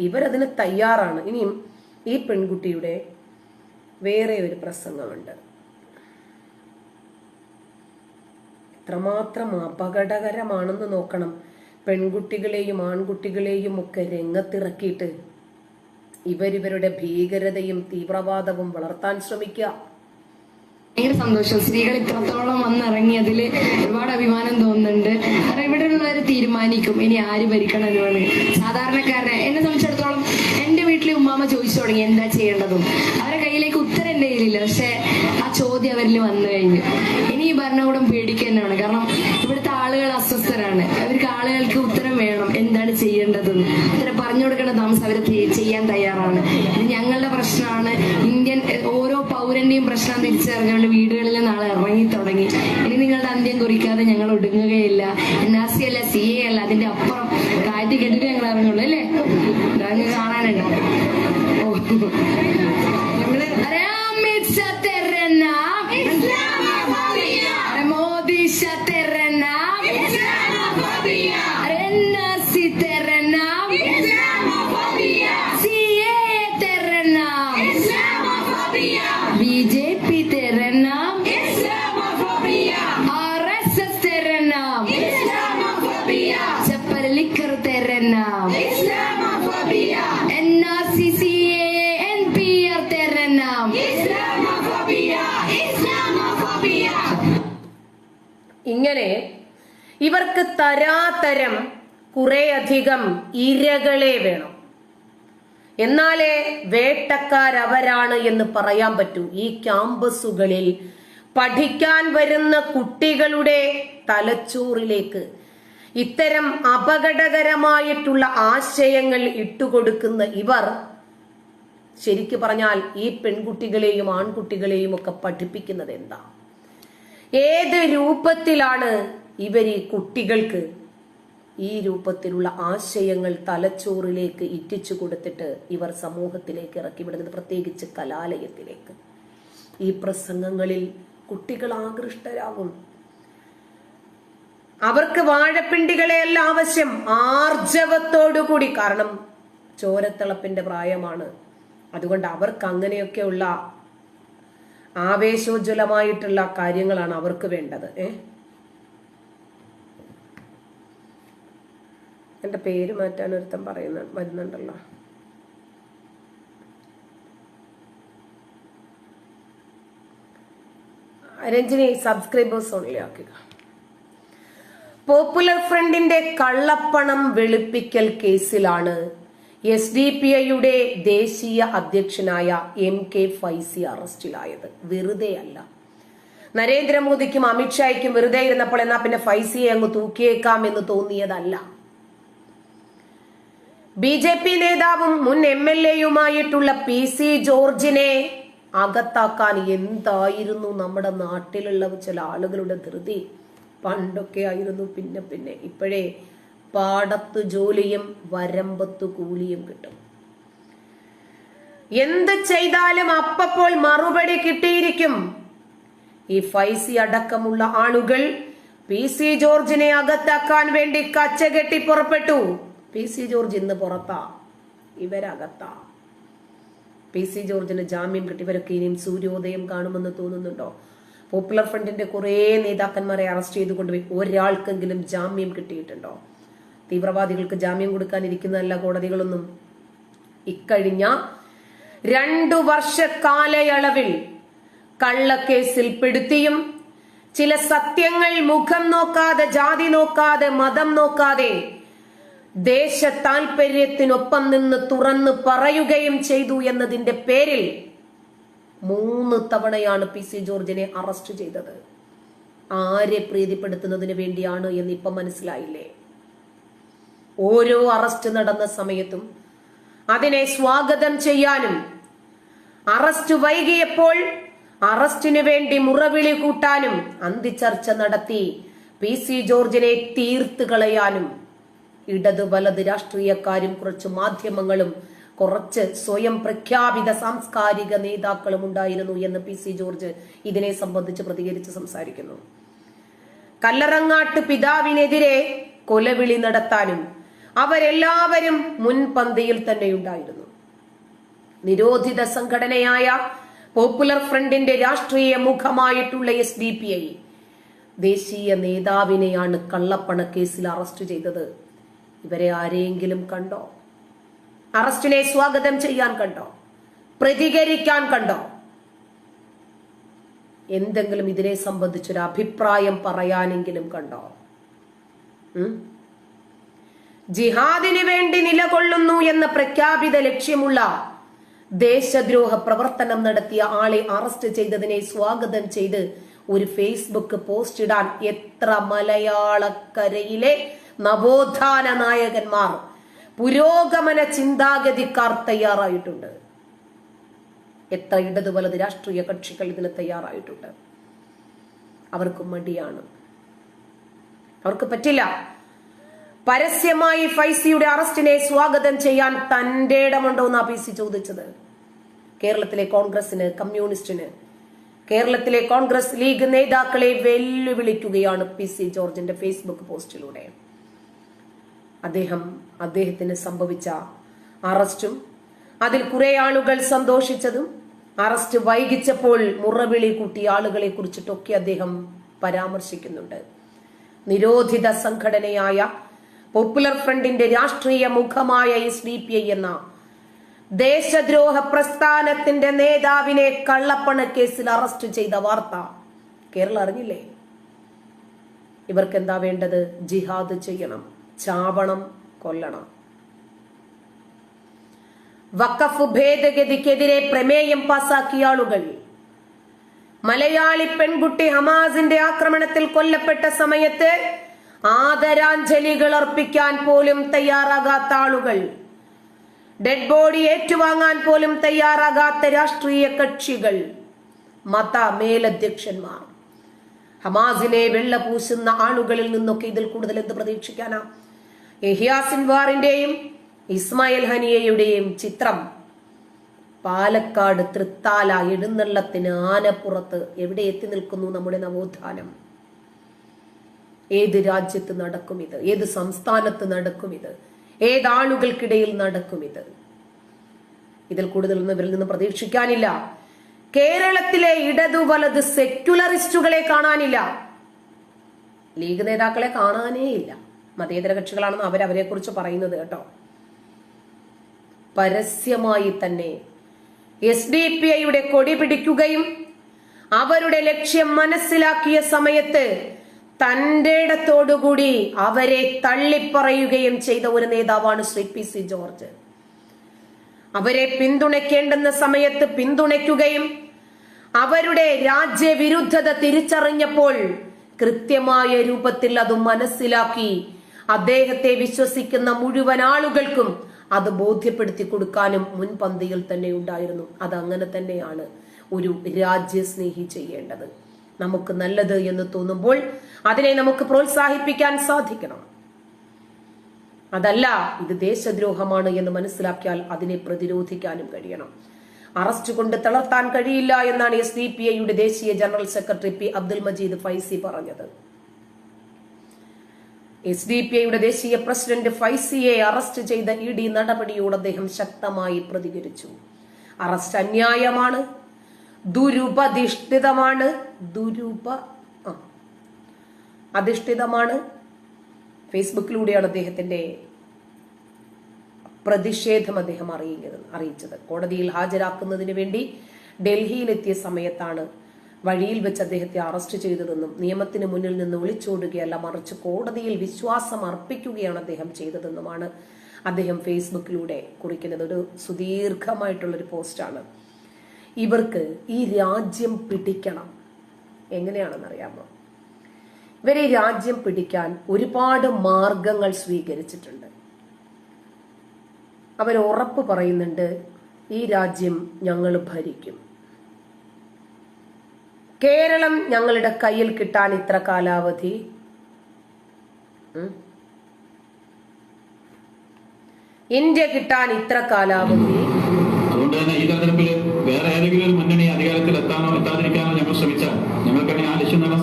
ഇവരതിന് തയ്യാറാണ്. ഇനിയും ഈ പെൺകുട്ടിയുടെ വേറെ ഒരു പ്രസംഗമുണ്ട്. എത്രമാത്രം അപകടകരമാണെന്ന് നോക്കണം. പെൺകുട്ടികളെയും ആൺകുട്ടികളെയും ഒക്കെ രംഗത്തിറക്കിയിട്ട് ഇവരിവരുടെ ഭീകരതയും തീവ്രവാദവും വളർത്താൻ ശ്രമിക്കുക. ഭയങ്കര സന്തോഷം. സ്ത്രീകൾ ഇത്രത്തോളം വന്നിറങ്ങിയതിൽ ഒരുപാട് അഭിമാനം തോന്നുന്നുണ്ട്. കാരണം ഇവിടെ ഉള്ളവർ തീരുമാനിക്കും ഇനി ആര് ഭരിക്കണം സാധാരണക്കാരനെ എന്നെ സംബന്ധിച്ചിടത്തോളം എന്റെ വീട്ടിലെ ഉമ്മാമ ചോദിച്ചു തുടങ്ങി എന്താ ചെയ്യേണ്ടതും? അവരെ കയ്യിലേക്ക് ഉത്തരം എന്റെ കയ്യിലില്ല. പക്ഷെ ആ ചോദ്യം അവരിൽ വന്നു കഴിഞ്ഞു. ഇനി ഈ ഭരണകൂടം പേടിക്കുന്നതാണ് കാരണം ഇവിടുത്തെ ആളുകൾ അസ്വസ്ഥരാണ്. അവർക്ക് ആളുകൾക്ക് ഉത്തരം വേണം. എന്താണ് ചെയ്യേണ്ടതെന്ന്. ഉത്തരം പറഞ്ഞു കൊടുക്കേണ്ട താമസം അവർ ചെയ്യാൻ തയ്യാറാണ്. പൗരന്റെയും പ്രശ്നം തിരിച്ചറിഞ്ഞുകൊണ്ട് വീടുകളിൽ നാളെ ഇറങ്ങി തുടങ്ങി. ഇനി നിങ്ങളുടെ അന്ത്യം കുറിക്കാതെ ഞങ്ങൾ ഒടുങ്ങുകയില്ല. എൻ ആർ സി അല്ല സി എ അല്ല അതിന്റെ അപ്പുറം കാറ്റ് കെട്ടിട്ട് ഞങ്ങൾ ഇറങ്ങുള്ളൂ അല്ലേ? കാണാനുണ്ടോ. ഓ. ഇങ്ങനെ ഇവർക്ക് തരാതരം കുറേയധികം ഇരകളെ വേണം. എന്നാലേ വേട്ടക്കാരവരാണ് എന്ന് പറയാൻ പറ്റൂ. ഈ ക്യാമ്പസുകളിൽ പഠിക്കാൻ വരുന്ന കുട്ടികളുടെ തലച്ചോറിലേക്ക് ഇത്തരം അപകടകരമായിട്ടുള്ള ആശയങ്ങൾ ഇട്ടുകൊടുക്കുന്ന ഇവർ ശരിക്കു പറഞ്ഞാൽ ഈ പെൺകുട്ടികളെയും ആൺകുട്ടികളെയും ഒക്കെ പഠിപ്പിക്കുന്നത് എന്താ? ഏത് രൂപത്തിലാണ് ഇവർ ഈ കുട്ടികൾക്ക് ഈ രൂപത്തിലുള്ള ആശയങ്ങൾ തലച്ചോറിലേക്ക് ഇറ്റിച്ചു കൊടുത്തിട്ട് ഇവർ സമൂഹത്തിലേക്ക് ഇറക്കി വിടുന്നത്? പ്രത്യേകിച്ച് കലാലയത്തിലേക്ക്. ഈ പ്രസംഗങ്ങളിൽ കുട്ടികൾ ആകൃഷ്ടരാകും. അവർക്ക് വാഴപ്പിണ്ടികളെയല്ല ആവശ്യം ആർജവത്തോടുകൂടി. കാരണം ചോരത്തിളപ്പിന്റെ പ്രായമാണ്. അതുകൊണ്ട് അവർക്ക് അങ്ങനെയൊക്കെയുള്ള ആവേശോജ്വലമായിട്ടുള്ള കാര്യങ്ങളാണ് അവർക്ക് വേണ്ടത്. ഏ? എന്റെ പേര് മാറ്റാൻ ഒരുത്തൻ പറയുന്ന വരുന്നുണ്ടല്ലോ. രഞ്ജിനി സബ്സ്ക്രൈബേഴ്സ് ഓൺലി ആക്കുക. പോപ്പുലർ ഫ്രണ്ടിന്റെ കള്ളപ്പണം വെളുപ്പിക്കൽ കേസിലാണ് എസ് ഡി പി ഐയുടെ ദേശീയ അധ്യക്ഷനായ എം കെ ഫൈസി അറസ്റ്റിലായത്. വെറുതെയല്ല. നരേന്ദ്രമോദിക്കും അമിത്ഷായ്ക്കും വെറുതെ ഇരുന്നപ്പോൾ എന്നാ പിന്നെ ഫൈസിയെ അങ്ങ് തൂക്കിയേക്കാം എന്ന് തോന്നിയതല്ല. ബി ജെ പി നേതാവും മുൻ എം എൽ എയുമായിട്ടുള്ള പി സി ജോർജിനെ അകത്താക്കാൻ എന്തായിരുന്നു നമ്മുടെ നാട്ടിലുള്ള ചില ആളുകളുടെ ധൃതി? പണ്ടൊക്കെ ആയിരുന്നു പിന്നെ പിന്നെ. ഇപ്പോഴേ പാടത്ത് ജോലിയും വരമ്പത്ത് കൂലിയും കിട്ടും. എന്ത് ചെയ്താലും അപ്പപ്പോൾ മറുപടി കിട്ടിയിരിക്കും. ഈ ഫൈസി അടക്കമുള്ള ആളുകൾ പി സി ജോർജിനെ അകത്താക്കാൻ വേണ്ടി കച്ചകെട്ടി പുറപ്പെട്ടു. പി സി ജോർജ് ഇന്ന് പുറത്താ. ഇവരകത്താ. പി സി ജോർജിന് ജാമ്യം കിട്ടി. ഇവരൊക്കെ ഇനിയും സൂര്യോദയം കാണുമെന്ന് തോന്നുന്നുണ്ടോ? പോപ്പുലർ ഫ്രണ്ടിന്റെ കുറേ നേതാക്കന്മാരെ അറസ്റ്റ് ചെയ്തുകൊണ്ട് കൊണ്ടുപോയി ഒരാൾക്കെങ്കിലും ജാമ്യം കിട്ടിയിട്ടുണ്ടോ? തീവ്രവാദികൾക്ക് ജാമ്യം കൊടുക്കാനിരിക്കുന്നതല്ല കോടതികളൊന്നും. ഇക്കഴിഞ്ഞ രണ്ടു വർഷ കാലയളവിൽ കള്ളക്കേസിൽ പെടുത്തിയും ചില സത്യങ്ങൾ മുഖം നോക്കാതെ ജാതി നോക്കാതെ മതം നോക്കാതെ ദേശ താൽപര്യത്തിനൊപ്പം നിന്ന് തുറന്ന് പറയുകയും ചെയ്തു എന്നതിന്റെ പേരിൽ മൂന്ന് തവണയാണ് പി സി ജോർജിനെ അറസ്റ്റ് ചെയ്തത്. ആരെ പ്രീതിപ്പെടുത്തുന്നതിന് വേണ്ടിയാണ് എന്ന് ഇപ്പം മനസ്സിലായില്ലേ? ഓരോ അറസ്റ്റ് നടന്ന സമയത്തും അതിനെ സ്വാഗതം ചെയ്യാനും അറസ്റ്റ് വൈകിയപ്പോൾ അറസ്റ്റിനു വേണ്ടി മുറവിളി കൂട്ടാനും അന്തിചർച്ച നടത്തി പി സി ജോർജിനെ തീർത്ത് കളയാനും ഇടത് വലത് രാഷ്ട്രീയക്കാരും കുറച്ച് മാധ്യമങ്ങളും കുറച്ച് സ്വയം പ്രഖ്യാപിത സാംസ്കാരിക നേതാക്കളും ഉണ്ടായിരുന്നു എന്ന് പി സി ജോർജ് ഇതിനെ സംബന്ധിച്ച് പ്രതികരിച്ച് സംസാരിക്കുന്നു. കല്ലറങ്ങാട്ട് പിതാവിനെതിരെ കൊലവിളി നടത്താനും അവരെല്ലാവരും മുൻപന്തിയിൽ തന്നെ ഉണ്ടായിരുന്നു നിരോധിത സംഘടനയായ പോപ്പുലർ ഫ്രണ്ടിന്റെ രാഷ്ട്രീയ മുഖമായിട്ടുള്ള എസ് ഡി പി ഐ ദേശീയ നേതാവിനെയാണ് കള്ളപ്പണ കേസിൽ അറസ്റ്റ് ചെയ്തത്. ഇവരെ ആരെയെങ്കിലും കണ്ടോ? അറസ്റ്റിനെ സ്വാഗതം ചെയ്യാൻ കണ്ടോ? പ്രതികരിക്കാൻ കണ്ടോ? എന്തെങ്കിലും ഇതിനെ സംബന്ധിച്ചൊരു അഭിപ്രായം പറയാനെങ്കിലും കണ്ടോ? ജിഹാദിന് വേണ്ടി നിലകൊള്ളുന്നു എന്ന പ്രഖ്യാപിത ലക്ഷ്യമുള്ള ദേശദ്രോഹ പ്രവർത്തനം നടത്തിയ ആളെ അറസ്റ്റ് ചെയ്തതിനെ സ്വാഗതം ചെയ്ത് ഒരു ഫേസ്ബുക്ക് പോസ്റ്റ് ഇടാൻ എത്ര മലയാളക്കരയിലെ നവോത്ഥാന നായകന്മാർ പുരോഗമന ചിന്താഗതിക്കാർ തയ്യാറായിട്ടുണ്ട്. എത്ര ഇടത് വലത് രാഷ്ട്രീയ കക്ഷികൾ ഇതിന് തയ്യാറായിട്ടുണ്ട്. അവർക്ക് മടിയാണ്. അവർക്ക് പറ്റില്ല. പരസ്യമായി ഫൈസിയുടെ അറസ്റ്റിനെ സ്വാഗതം ചെയ്യാൻ തന്റെ ഇടമുണ്ടോ എന്നാ പി സി ചോദിച്ചത്. കേരളത്തിലെ കോൺഗ്രസിന് കമ്മ്യൂണിസ്റ്റിന്. കേരളത്തിലെ കോൺഗ്രസ് ലീഗ് നേതാക്കളെ വെല്ലുവിളിക്കുകയാണ് പി സി ജോർജിന്റെ ഫേസ്ബുക്ക് പോസ്റ്റിലൂടെ. അദ്ദേഹം അദ്ദേഹത്തിന് സംഭവിച്ച അറസ്റ്റും അതിൽ കുറെ ആളുകൾ സന്തോഷിച്ചതും അറസ്റ്റ് വൈകിച്ചപ്പോൾ മുറവിളി കൂട്ടിയ ആളുകളെ കുറിച്ചിട്ടൊക്കെ അദ്ദേഹം പരാമർശിക്കുന്നുണ്ട്. നിരോധിത സംഘടനയായ പോപ്പുലർ ഫ്രണ്ടിന്റെ രാഷ്ട്രീയ മുഖമായ എസ് ഡി പി ഐ എന്ന ദേശദ്രോഹ പ്രസ്ഥാനത്തിന്റെ നേതാവിനെ കള്ളപ്പണ കേസിൽ അറസ്റ്റ് ചെയ്ത വാർത്ത കേരളം അറിഞ്ഞില്ലേ? ഇവർക്ക് എന്താ വേണ്ടത്? ജിഹാദ് ചെയ്യണം ചാവണം കൊല്ലണം. വഖഫ് ഭേദഗതിക്കെതിരെ പ്രമേയം പാസാക്കിയ ആളുകൾ. മലയാളി പെൺകുട്ടി ഹമാസിന്റെ ആക്രമണത്തിൽ കൊല്ലപ്പെട്ട സമയത്ത് ആദരാഞ്ജലികൾ അർപ്പിക്കാൻ പോലും തയ്യാറാകാത്ത ആളുകൾ. ഡെഡ് ബോഡി ഏറ്റുവാങ്ങാൻ പോലും തയ്യാറാകാത്ത രാഷ്ട്രീയ കക്ഷികൾ. മത മേലധ്യക്ഷന്മാർ ഹമാസിനെ വെള്ള പൂശുന്ന ആളുകളിൽ നിന്നൊക്കെ ഇതിൽ കൂടുതൽ എന്ത് പ്രതീക്ഷിക്കാനാ? എഹിയാ സിൻവാറിന്റെയും ഇസ്മായിൽ ഹനിയയുടെയും ചിത്രം. പാലക്കാട് തൃത്താല എഴുന്നള്ളത്തിന് ആനപ്പുറത്ത് എവിടെ എത്തി നിൽക്കുന്നു നമ്മുടെ നവോത്ഥാനം? ഏത് രാജ്യത്ത് നടക്കും ഇത്? ഏത് സംസ്ഥാനത്ത് നടക്കും ഇത്? ഏതാളുകൾക്കിടയിൽ നടക്കും ഇത്? ഇതിൽ കൂടുതലൊന്നും ഇവരിൽ നിന്ന് പ്രതീക്ഷിക്കാനില്ല. കേരളത്തിലെ ഇടതു വലത് സെക്യുലറിസ്റ്റുകളെ കാണാനില്ല. ലീഗ് നേതാക്കളെ കാണാനേ ഇല്ല. മതേതര കക്ഷികളാണെന്ന് അവരവരെ കുറിച്ച് പറയുന്നത് കേട്ടോ. പരസ്യമായി തന്നെ എസ് ഡി പി ഐയുടെ കൊടി പിടിക്കുകയും അവരുടെ ലക്ഷ്യം മനസ്സിലാക്കിയ സമയത്ത് തന്റെ ഇടത്തോടുകൂടി അവരെ തള്ളിപ്പറയുകയും ചെയ്ത ഒരു നേതാവാണ് ശ്രീ പി സി ജോർജ്. അവരെ പിന്തുണയ്ക്കേണ്ടുന്ന സമയത്ത് പിന്തുണയ്ക്കുകയും അവരുടെ രാജ്യവിരുദ്ധത തിരിച്ചറിഞ്ഞപ്പോൾ കൃത്യമായ രൂപത്തിൽ അത് മനസ്സിലാക്കി അദ്ദേഹത്തെ വിശ്വസിക്കുന്ന മുഴുവൻ ആളുകൾക്കും അത് ബോധ്യപ്പെടുത്തി കൊടുക്കാനും മുൻപന്തിയിൽ തന്നെ ഉണ്ടായിരുന്നു. അത് അങ്ങനെ തന്നെയാണ് ഒരു രാജ്യസ്നേഹി ചെയ്യേണ്ടത്. നമുക്ക് നല്ലത് എന്ന് തോന്നുമ്പോൾ അതിനെ നമുക്ക് പ്രോത്സാഹിപ്പിക്കാൻ സാധിക്കണം. അതല്ല ഇത് ദേശദ്രോഹമാണ് എന്ന് മനസ്സിലാക്കിയാൽ അതിനെ പ്രതിരോധിക്കാനും കഴിയണം. അറസ്റ്റ് കൊണ്ട് തളർത്താൻ കഴിയില്ല എന്നാണ് എസ് ഡി പി ഐയുടെ ദേശീയ general secretary P Abdul Majeed Faizy പറഞ്ഞത്. എസ് ഡി പി ഐയുടെ ദേശീയ പ്രസിഡന്റ് ഫൈസിയെ അറസ്റ്റ് ചെയ്ത ഇ ഡി നടപടിയോട് അദ്ദേഹം ശക്തമായി പ്രതികരിച്ചു. അറസ്റ്റ് അന്യായമാണ്. ദുരുപധിഷ്ഠിതമാണ്. ദുരുപ. അധിഷ്ഠിതമാണ്. ഫേസ്ബുക്കിലൂടെയാണ് അദ്ദേഹത്തിന്റെ പ്രതിഷേധം അദ്ദേഹം അറിയിക്കുന്നത് അറിയിച്ചത്. കോടതിയിൽ ഹാജരാക്കുന്നതിന് വേണ്ടി ഡൽഹിയിലെത്തിയ സമയത്താണ് വഴിയിൽ വെച്ച് അദ്ദേഹത്തെ അറസ്റ്റ് ചെയ്തതെന്നും നിയമത്തിന് മുന്നിൽ നിന്ന് ഒളിച്ചോടുകയല്ല മറിച്ച് കോടതിയിൽ വിശ്വാസം അർപ്പിക്കുകയാണ് അദ്ദേഹം ചെയ്തതെന്നുമാണ് അദ്ദേഹം ഫേസ്ബുക്കിലൂടെ കുറിക്കുന്നത്. ഒരു സുദീർഘമായിട്ടുള്ളൊരു പോസ്റ്റാണ്. ഇവർക്ക് ഈ രാജ്യം പിടിക്കണം. എങ്ങനെയാണെന്നറിയാമോ? ഇവരെ രാജ്യം പിടിക്കാൻ ഒരുപാട് മാർഗങ്ങൾ സ്വീകരിച്ചിട്ടുണ്ട്. അവർ ഉറപ്പ് പറയുന്നുണ്ട് ഈ രാജ്യം ഞങ്ങൾ ഭരിക്കും. കേരളം ഞങ്ങളുടെ കയ്യിൽ കിട്ടാൻ ഇത്ര കാലാവധി. ഇന്ത്യ കിട്ടാൻ ഇത്ര കാലാവധി.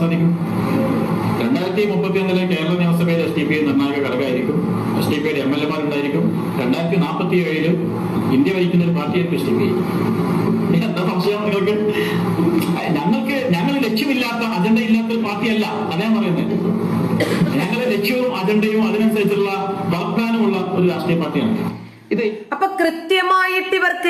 സാധിക്കും രണ്ടായിരത്തി മുപ്പത്തി ഒന്നിലെ കേരള നിയമസഭയിൽ എസ് ടി പി നിർണായക ഘടകമായിരിക്കും. എസ് ടി പിയുടെ എം എൽ രണ്ടായിരത്തി നാൽപ്പത്തി ഏഴിൽ ഇന്ത്യ ഭരിക്കുന്ന ഒരു പാർട്ടിയായിരിക്കും എസ് ടി പി എന്താ സംശയം നിങ്ങൾക്ക്? ഞങ്ങൾക്ക് ഞങ്ങൾ ലക്ഷ്യമില്ലാത്ത അജണ്ട ഇല്ലാത്ത ഒരു പാർട്ടിയല്ല. അതേ പറയുന്നത്. ഞങ്ങളുടെ ലക്ഷ്യവും അജണ്ടയും അതിനനുസരിച്ചുള്ള വാഗ്ദാനമുള്ള ഒരു രാഷ്ട്രീയ പാർട്ടിയാണ്. ഇത് അപ്പൊ കൃത്യമായിട്ട് ഇവർക്ക്